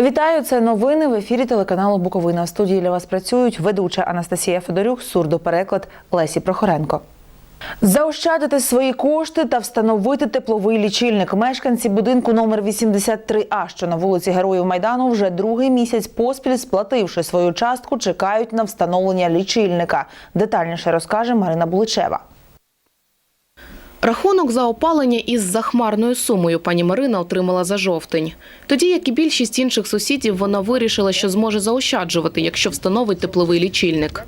Вітаю, це новини в ефірі телеканалу Буковина. В студії для вас працюють ведуча Анастасія Федорюк, сурдопереклад Лесі Прохоренко. Заощадити свої кошти та встановити тепловий лічильник. Мешканці будинку номер 83А, що на вулиці Героїв Майдану, вже другий місяць поспіль, сплативши свою частку, чекають на встановлення лічильника. Детальніше розкаже Марина Буличева. Рахунок за опалення із захмарною сумою пані Марина отримала за жовтень. Тоді, як і більшість інших сусідів, вона вирішила, що зможе заощаджувати, якщо встановить тепловий лічильник.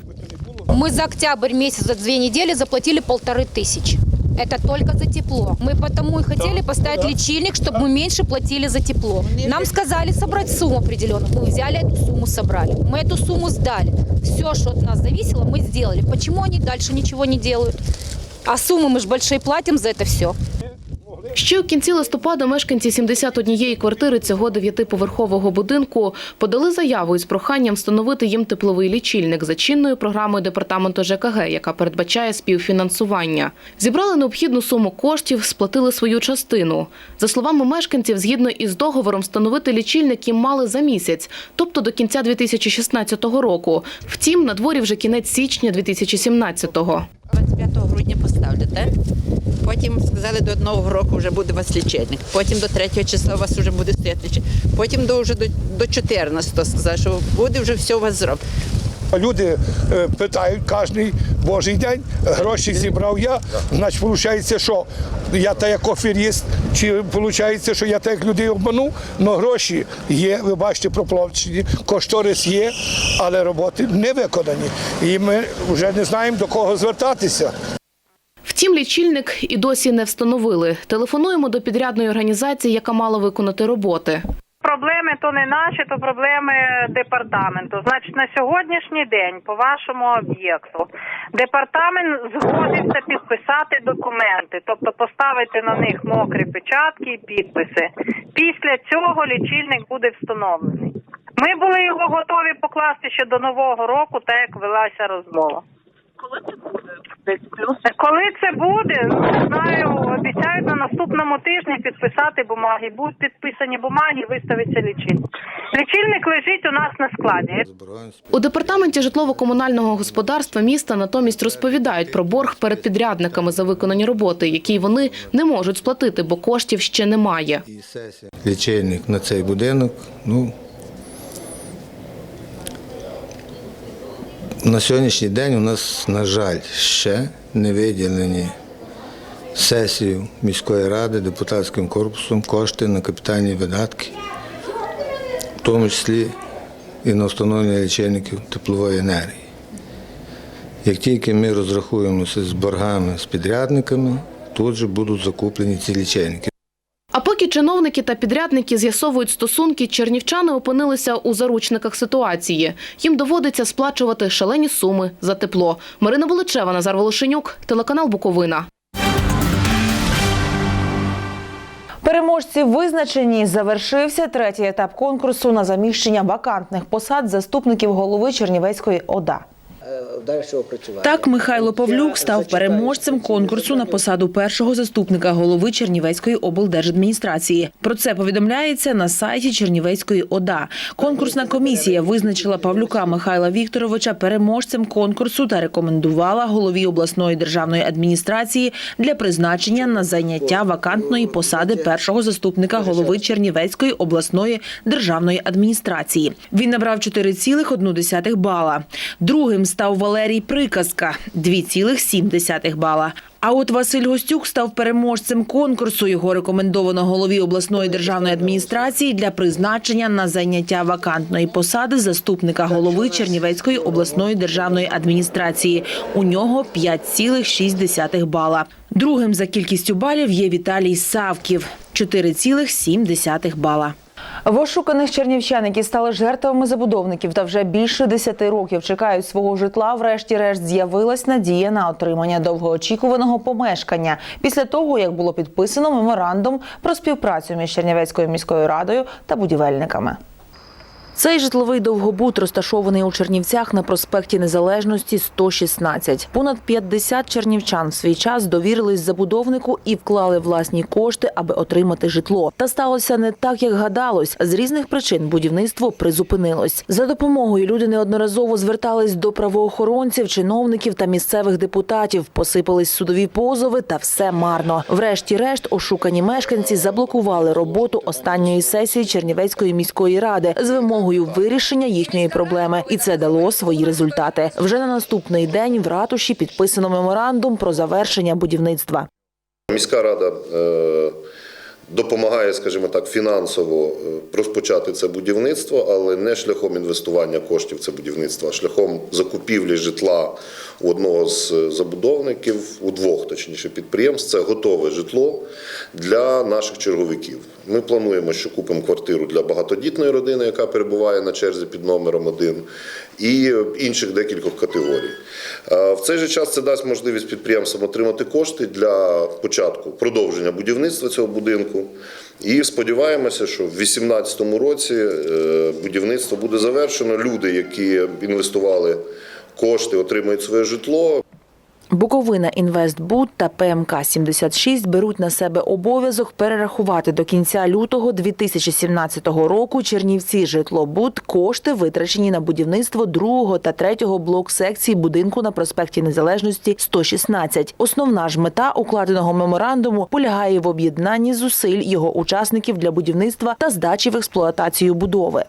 Мы за октябрь месяц, за две недели заплатили полторы тысячи. Это только за тепло. Мы потому и хотели поставить лечильник, чтобы мы меньше платили за тепло. Нам сказали собрать сумму определенную. Мы взяли эту сумму, собрали. Мы эту сумму сдали. Все, что от нас зависело, мы сделали. Почему они дальше ничего не делают? А суммы мы же большие платим за это все. Ще у кінці листопада мешканці 71 квартири цього дев'ятиповерхового будинку подали заяву із проханням встановити їм тепловий лічильник за чинною програмою департаменту ЖКГ, яка передбачає співфінансування. Зібрали необхідну суму коштів, сплатили свою частину. За словами мешканців, згідно із договором, встановити лічильник їм мали за місяць, тобто до кінця 2016 року. Втім, на дворі вже кінець січня 2017-го. 25 грудня поставлять. Потім сказали, до нового року вже буде у вас лічильник. Потім до 3 числа у вас вже буде стояти лічильник. Потім до, вже до, до 14 сказали, що буде вже все у вас зроблено. Люди е, питають кожен божий день, гроші зібрав я, значить, виходить, що я та як оферіст, чи виходить, що я так як людей обманув, але гроші є, ви бачите, проплачені, кошторис є, але роботи не виконані. І ми вже не знаємо до кого звертатися. Втім, лічильник і досі не встановили. Телефонуємо до підрядної організації, яка мала виконати роботи. Проблеми то не наші, то проблеми департаменту. Значить, на сьогоднішній день, по вашому об'єкту, департамент згодився підписати документи, тобто поставити на них мокрі печатки і підписи. Після цього лічильник буде встановлений. Ми були його готові покласти ще до нового року, так як велася розмова. Коли це буде, ну, не знаю, обіцяють на наступному тижні підписати бумаги. Будуть підписані бумаги, виставиться лічильник. Лічильник лежить у нас на складі. У департаменті житлово-комунального господарства міста натомість розповідають про борг перед підрядниками за виконані роботи, які вони не можуть сплатити, бо коштів ще немає. лічильник на цей будинок. Ну, на сьогоднішній день у нас, на жаль, ще не виділені сесію міської ради депутатським корпусом кошти на капітальні видатки, в тому числі і на встановлення лічильників теплової енергії. Як тільки ми розрахуємося з боргами з підрядниками, тут же будуть закуплені ці лічильники. А поки чиновники та підрядники з'ясовують стосунки, чернівчани опинилися у заручниках ситуації. Їм доводиться сплачувати шалені суми за тепло. Марина Волочева, Назар Волошенюк, телеканал Буковина. Переможці визначені. Завершився третій етап конкурсу на заміщення вакантних посад заступників голови Чернівецької ОДА. Так, Михайло Павлюк став переможцем конкурсу на посаду першого заступника голови Чернівецької облдержадміністрації. Про це повідомляється на сайті Чернівецької ОДА. Конкурсна комісія визначила Павлюка Михайла Вікторовича переможцем конкурсу та рекомендувала голові обласної державної адміністрації для призначення на зайняття вакантної посади першого заступника голови Чернівецької обласної державної адміністрації. Він набрав 4,1 бала. Другим став Валерій Приказка 2,7 бала. А от Василь Гостюк став переможцем конкурсу. Його рекомендовано голові обласної державної адміністрації для призначення на зайняття вакантної посади заступника голови Чернівецької обласної державної адміністрації. У нього 5,6 бала. Другим за кількістю балів є Віталій Савків 4,7 бала. В ошуканих чернівчан, які стали жертвами забудовників та вже більше 10 років чекають свого житла, врешті-решт з'явилась надія на отримання довгоочікуваного помешкання після того, як було підписано меморандум про співпрацю між Чернівецькою міською радою та будівельниками. Цей житловий довгобуд розташований у Чернівцях на проспекті Незалежності 116. Понад 50 чернівчан в свій час довірились забудовнику і вклали власні кошти, аби отримати житло. Та сталося не так, як гадалось. З різних причин будівництво призупинилось. За допомогою люди неодноразово звертались до правоохоронців, чиновників та місцевих депутатів. Посипались судові позови, та все марно. Врешті-решт, ошукані мешканці заблокували роботу останньої сесії Чернівецької міської ради з вимогою вирішення їхньої проблеми, і це дало свої результати. Вже на наступний день в ратуші підписано меморандум про завершення будівництва. Міська рада е, допомагає, скажімо так, фінансово е, розпочати це будівництво, але не шляхом інвестування коштів це будівництво, а шляхом закупівлі житла у одного з е, забудовників, у двох точніше підприємств. Це готове житло для наших черговиків. Ми плануємо, що купимо квартиру для багатодітної родини, яка перебуває на черзі під номером один, і інших декількох категорій. Е, В цей же час це дасть можливість підприємствам отримати кошти для початку продовження будівництва цього будинку. І сподіваємося, що в 2018 році е, будівництво буде завершено. Люди, які інвестували кошти, отримають своє житло. Буковина Інвестбуд та ПМК 76 беруть на себе обов'язок перерахувати до кінця лютого 2017 року Чернівці житлобуд кошти, витрачені на будівництво другого та третього блок секції будинку на проспекті Незалежності 116. Основна ж мета укладеного меморандуму полягає в об'єднанні зусиль його учасників для будівництва та здачі в експлуатацію будови.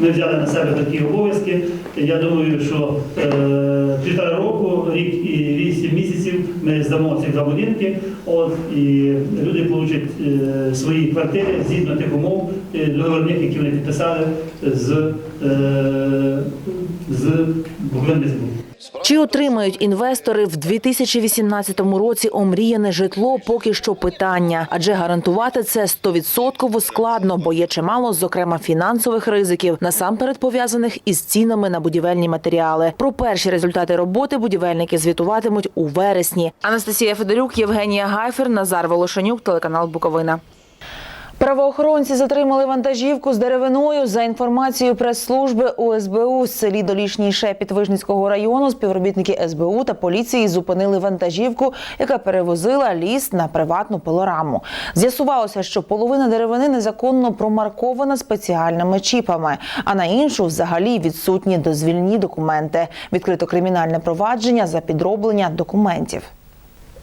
Ми взяли на себе такі обов'язки. Я думаю, що е, півтора року, рік і вісім місяців ми здамо ці два от, і люди получать е, свої квартири згідно тих умов е, договорних, які вони підписали з, е, з Буковинбезбу. Чи отримають інвестори в 2018 році омріяне житло поки що питання, адже гарантувати це 100% складно, бо є чимало, зокрема, фінансових ризиків, насамперед пов'язаних із цінами на будівельні матеріали. Про перші результати роботи будівельники звітуватимуть у вересні. Анастасія Федорюк, Євгенія Гайфер, Назар Волошенюк, телеканал Буковина. Правоохоронці затримали вантажівку з деревиною. За інформацією прес-служби УСБУ з селі Долішній Шепіт Вижницького району співробітники СБУ та поліції зупинили вантажівку, яка перевозила ліс на приватну пилораму. З'ясувалося, що половина деревини незаконно промаркована спеціальними чіпами, а на іншу взагалі відсутні дозвільні документи. Відкрито кримінальне провадження за підроблення документів.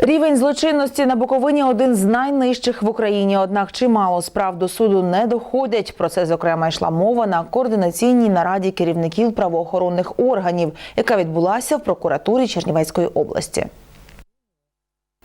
Рівень злочинності на Буковині один з найнижчих в Україні. Однак чимало справ до суду не доходять. Про це зокрема йшла мова на координаційній нараді керівників правоохоронних органів, яка відбулася в прокуратурі Чернівецької області.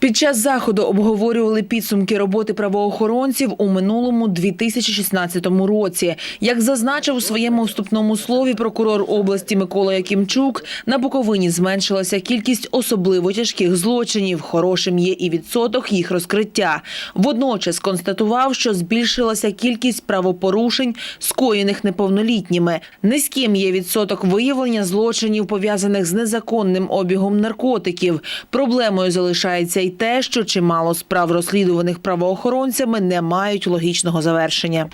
Під час заходу обговорювали підсумки роботи правоохоронців у минулому 2016 році. Як зазначив у своєму вступному слові прокурор області Микола Якимчук, на Буковині зменшилася кількість особливо тяжких злочинів. Хорошим є і відсоток їх розкриття. Водночас констатував, що збільшилася кількість правопорушень, скоєних неповнолітніми. Низьким є відсоток виявлення злочинів, пов'язаних з незаконним обігом наркотиків. Проблемою залишається й те, що чимало справ розслідуваних правоохоронцями не мають логічного завершення.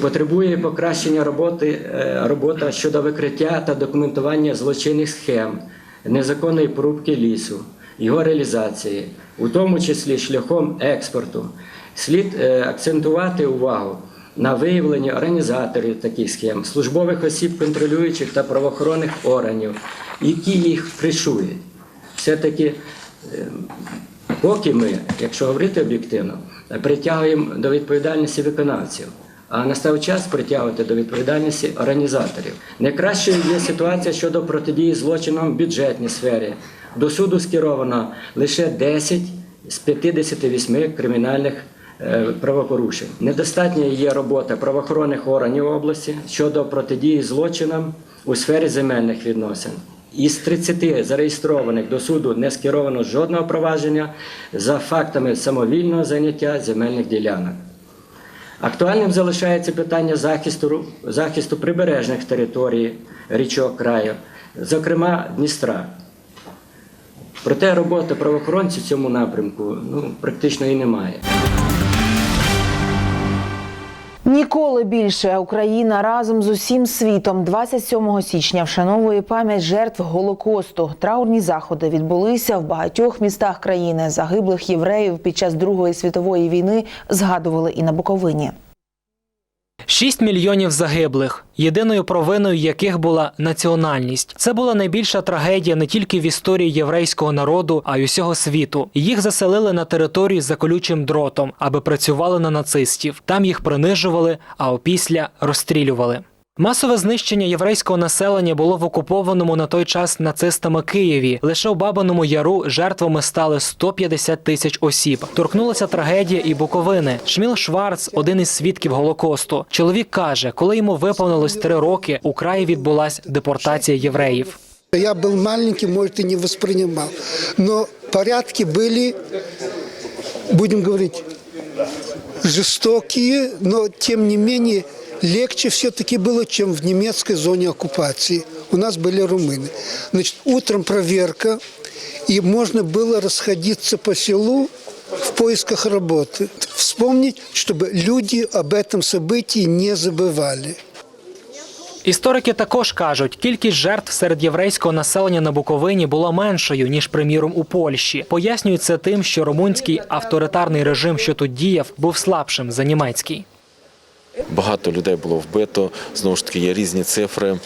Потребує покращення роботи е, робота щодо викриття та документування злочинних схем, незаконної порубки лісу, його реалізації, у тому числі шляхом експорту. Слід е, акцентувати увагу на виявленні організаторів таких схем, службових осіб контролюючих та правоохоронних органів, які їх кришують. Все-таки е, Поки ми, якщо говорити об'єктивно, притягуємо до відповідальності виконавців, а настав час притягувати до відповідальності організаторів. Найкращою є ситуація щодо протидії злочинам в бюджетній сфері. До суду скеровано лише 10 з 58 кримінальних е, правопорушень. Недостатня є робота правоохоронних органів області щодо протидії злочинам у сфері земельних відносин. Із 30 зареєстрованих до суду не скеровано жодного провадження за фактами самовільного заняття земельних ділянок. Актуальним залишається питання захисту, захисту прибережних територій річок краю, зокрема Дністра. Проте роботи правоохоронців в цьому напрямку ну, практично і немає. Ніколи більше Україна разом з усім світом 27 січня вшановує пам'ять жертв Голокосту. Траурні заходи відбулися в багатьох містах країни. Загиблих євреїв під час Другої світової війни згадували і на Буковині. 6 мільйонів загиблих, єдиною провиною яких була національність. Це була найбільша трагедія не тільки в історії єврейського народу, а й усього світу. Їх заселили на території за колючим дротом, аби працювали на нацистів. Там їх принижували, а опісля розстрілювали. Масове знищення єврейського населення було в окупованому на той час нацистами Києві. Лише у Бабиному Яру жертвами стали 150 тисяч осіб. Торкнулася трагедія і Буковини. Шміл Шварц, один із свідків Голокосту. Чоловік каже, коли йому виповнилось три роки, у краї відбулась депортація євреїв. Я был маленький, может, и не воспринимал. Но порядки были, будем говорить, жестокие, но тем не менее легче все-таки было, чем в немецкой зоне оккупации. У нас были румыны. Значит, утром проверка, и можно было расходиться по селу в поисках работы. Вспомнить, чтобы люди об этом событии не забывали. Історики також кажуть, кількість жертв серед єврейського населення на Буковині була меншою ніж, приміром, у Польщі. Пояснюють це тим, що румунський авторитарний режим, що тут діяв, був слабшим за німецький. Багато людей було вбито. Знову ж таки, є різні цифри.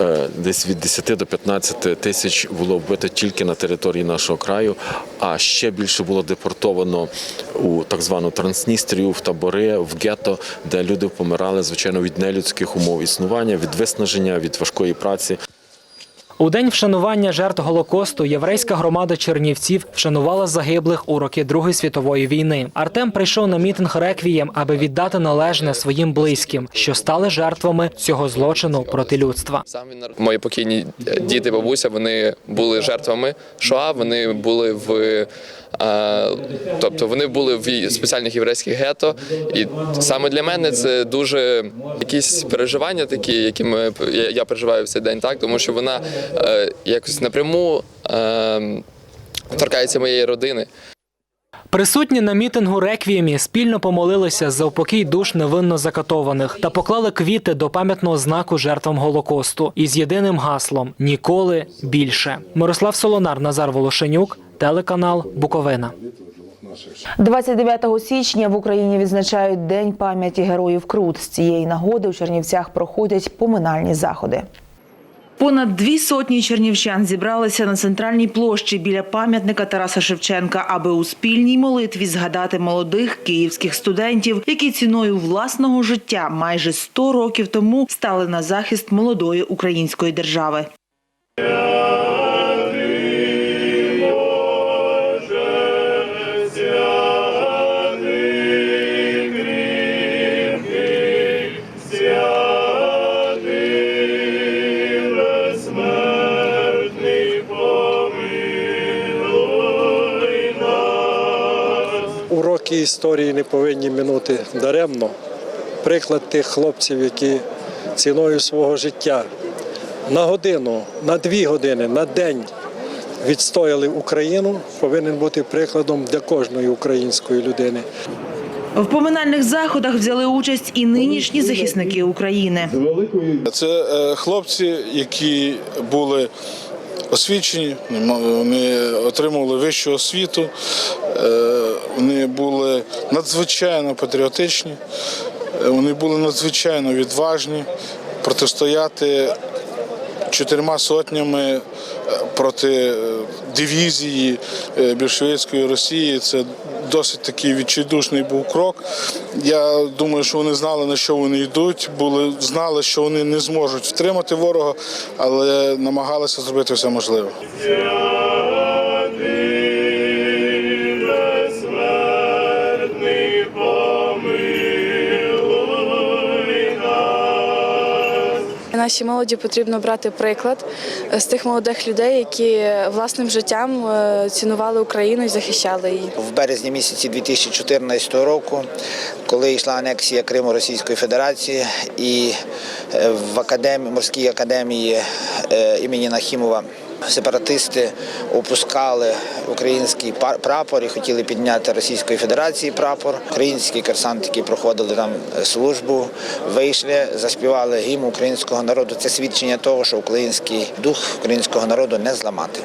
Е, Десь від 10 до 15 тисяч було вбито тільки на території нашого краю, а ще більше було депортовано у так звану Трансністрію, в табори, в гетто, де люди помирали, звичайно, від нелюдських умов існування, від виснаження, від важкої праці. У день вшанування жертв Голокосту єврейська громада Чернівців вшанувала загиблих у роки Другої світової війни. Артем прийшов на мітинг реквієм, аби віддати належне своїм близьким, що стали жертвами цього злочину проти людства. Мої покійні діти, бабуся, вони були жертвами Шоа, вони були в. Е, Тобто вони були в спеціальних єврейських гетто, і саме для мене це дуже якісь переживання такі, які ми я- переживаю в цей день, так тому що вона е, якось напряму е, торкається моєї родини. Присутні на мітингу реквіємі спільно помолилися за упокій душ невинно закатованих та поклали квіти до пам'ятного знаку жертвам Голокосту із єдиним гаслом Ніколи більше. Мирослав Солонар, Назар Волошенюк, телеканал Буковина. 29 січня в Україні відзначають День пам'яті героїв Крут. З цієї нагоди у Чернівцях проходять поминальні заходи. Понад дві сотні чернівчан зібралися на центральній площі біля пам'ятника Тараса Шевченка, аби у спільній молитві згадати молодих київських студентів, які ціною власного життя майже 100 років тому стали на захист молодої української держави. Уроки історії не повинні минути даремно. Приклад тих хлопців, які ціною свого життя на годину, на дві години, на день відстояли Україну, повинен бути прикладом для кожної української людини. В поминальних заходах взяли участь і нинішні захисники України. Це е, хлопці, які були освічені, вони отримували вищу освіту, вони були надзвичайно патріотичні, е, вони були надзвичайно відважні протистояти чотирма сотнями е, проти е, дивізії е, більшовицької Росії. Це досить такий відчайдушний був крок. Я думаю, що вони знали, на що вони йдуть, були, знали, що вони не зможуть втримати ворога, але намагалися зробити все можливе. Нашій молоді потрібно брати приклад з тих молодих людей, які власним життям е, цінували Україну і захищали її. В березні місяці 2014 року, коли йшла анексія Криму Російської Федерації, і е, в академії, морській академії е, імені Нахімова Сепаратисти опускали український прапор і хотіли підняти Російської Федерації прапор. Українські курсанти, які проходили там службу, вийшли, заспівали гімн українського народу. Це свідчення того, що український дух українського народу не зламати.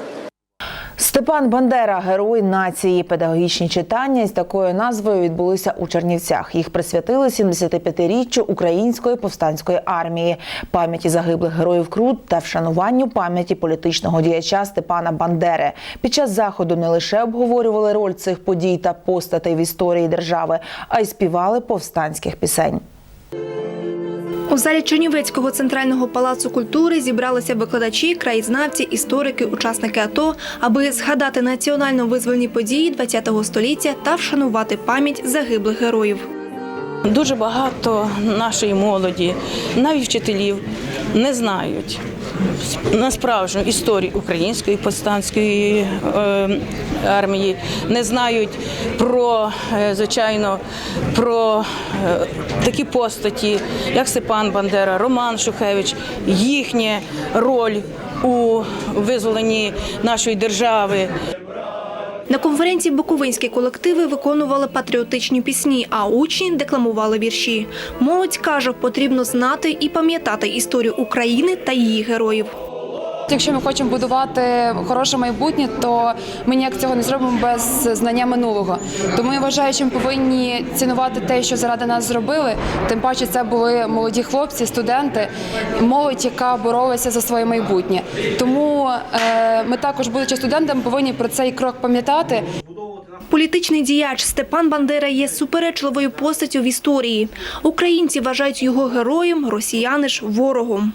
Степан Бандера, герой нації. Педагогічні читання з такою назвою відбулися у Чернівцях. Їх присвятили 75-річчю української повстанської армії, пам'яті загиблих героїв Крут та вшануванню пам'яті політичного діяча Степана Бандери. Під час заходу не лише обговорювали роль цих подій та постатей в історії держави, а й співали повстанських пісень. У залі Чернівецького центрального палацу культури зібралися викладачі, краєзнавці, історики, учасники АТО, аби згадати національно-визвольні події ХХ століття та вшанувати пам'ять загиблих героїв. Дуже багато нашої молоді, навіть вчителів, не знають на справжню історію української повстанської е, армії, не знають про, е, звичайно, про е, такі постаті, як Степан Бандера, Роман Шухевич, їхня роль у визволенні нашої держави. На конференції буковинські колективи виконували патріотичні пісні, а учні декламували вірші. Молодь каже, потрібно знати і пам'ятати історію України та її героїв. Якщо ми хочемо будувати хороше майбутнє, то ми ніяк цього не зробимо без знання минулого. Тому я вважаю, що ми повинні цінувати те, що заради нас зробили. Тим паче, це були молоді хлопці, студенти, молодь, яка боролася за своє майбутнє. Тому е, ми також, будучи студентами, повинні про цей крок пам'ятати. Політичний діяч Степан Бандера є суперечливою постаттю в історії. Українці вважають його героєм, росіяни ж ворогом.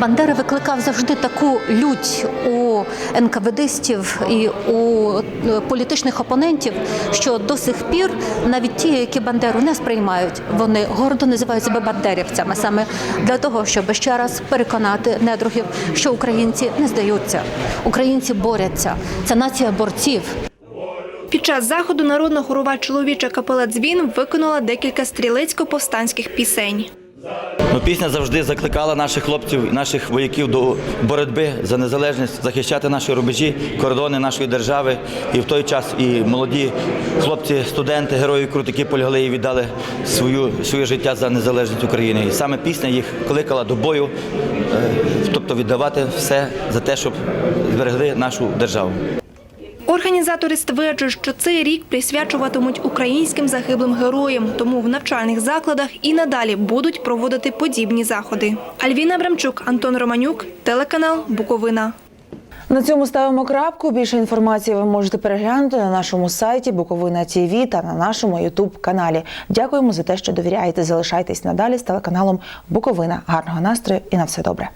Бандера викликав завжди таку лють у НКВДистів і у е, політичних опонентів, що до сих пір навіть ті, які Бандеру не сприймають, вони гордо називають себе бандерівцями, саме для того, щоб ще раз переконати недругів, що українці не здаються, українці борються. Це нація борців. Під час заходу народна хорова чоловіча капела Дзвін виконала декілька стрілецько-повстанських пісень. Ну, пісня завжди закликала наших хлопців, наших вояків до боротьби за незалежність, захищати наші рубежі, кордони нашої держави. І в той час і молоді хлопці, студенти, герої крутики полягли і віддали свою, своє життя за незалежність України. І саме пісня їх кликала до бою, е, тобто віддавати все за те, щоб зберегли нашу державу. Організатори стверджують, що цей рік присвячуватимуть українським загиблим героям, тому в навчальних закладах і надалі будуть проводити подібні заходи. Альвіна Абрамчук, Антон Романюк, телеканал Буковина. На цьому ставимо крапку. Більше інформації ви можете переглянути на нашому сайті Буковина ТІВІ та на нашому Ютуб каналі. Дякуємо за те, що довіряєте. Залишайтесь надалі з телеканалом Буковина. Гарного настрою і на все добре.